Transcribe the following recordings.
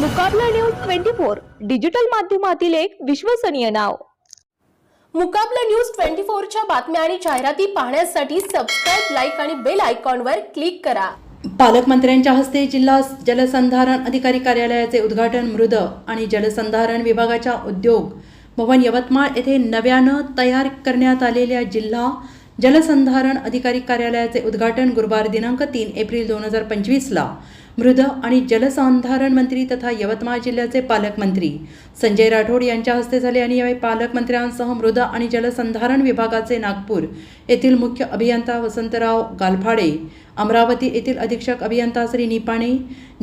Mukabla news twenty four digital माध्यमातील एक विश्वसनीय नाव. मुकाबला न्यूज ट्वेंटी फोरच्या बातम्या आणि जाहिराती पाहण्यासाठी सबस्क्राईब लाईक आणि बेल आयकॉनवर क्लिक करा. पालकमंत्र्यांच्या हस्ते जिल्हा जलसंधारण अधिकारी कार्यालयाचे उद्घाटन मृद आणि जलसंधारण विभागाच्या उद्योग भवन यवतमाळ येथे नव्यानं तयार करण्यात आलेल्या जिल्हा जलसंधारण अधिकारी कार्यालयाचे उद्घाटन गुरुवार दिनांक तीन एप्रिल दोन हजार पंचवीसला. मृद आणि जलसंधारण मंत्री तथा यवतमाळ जिल्ह्याचे पालकमंत्री संजय राठोड यांच्या हस्ते झाले आणि यावेळी पालकमंत्र्यांसह मृद आणि जलसंधारण विभागाचे नागपूर येथील मुख्य अभियंता वसंतराव गालफाडे अमरावती येथील अधीक्षक अभियंता श्री निपाणे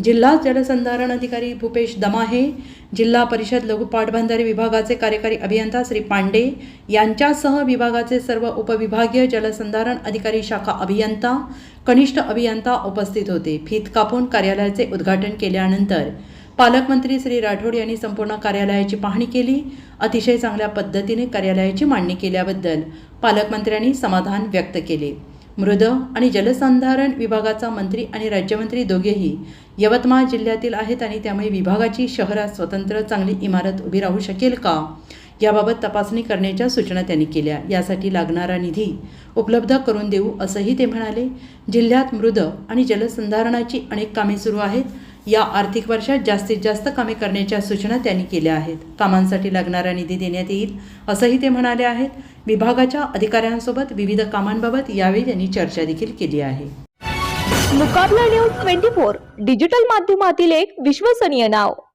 जिल्हा जलसंधारण अधिकारी भूपेश दमाहे जिल्हा परिषद लघु पाटबंधारे विभागाचे कार्यकारी अभियंता श्री पांडे यांच्यासह विभागाचे सर्व उपविभागीय जलसंधारण अधिकारी शाखा अभियंता कनिष्ठ अभियंता उपस्थित होते. फीत कापून कार्यालयाचे उद्घाटन केल्यानंतर पालकमंत्री श्री राठोड यांनी संपूर्ण कार्यालयाची पाहणी केली. अतिशय चांगल्या पद्धतीने कार्यालयाची मांडणी केल्याबद्दल पालकमंत्र्यांनी समाधान व्यक्त केले. मृद आणि जलसंधारण विभागाचा मंत्री आणि राज्यमंत्री दोघेही यवतमाळ जिल्ह्यातील आहेत आणि त्यामुळे विभागाची शहरात स्वतंत्र चांगली इमारत उभी राहू शकेल का? याबाबत तपासणी करण्याच्या सूचना त्यांनी केल्या. यासाठी लागणारा निधी उपलब्ध करून देऊ असंही ते म्हणाले. जिल्ह्यात मृद आणि जलसंधारणाची अनेक कामे सुरू आहेत. या आर्थिक वर्षात जास्तीत जास्त कामे करण्याच्या सूचना त्यांनी केल्या आहेत. कामांसाठी लागणारा निधी देण्यात येईल असंही ते म्हणाले आहेत. विभागाच्या अधिकाऱ्यांसोबत विविध कामांबाबत यावेळी त्यांनी चर्चा देखील केली आहे. Mukabla news twenty four digital माध्यमातील एक विश्वसनीय नाव.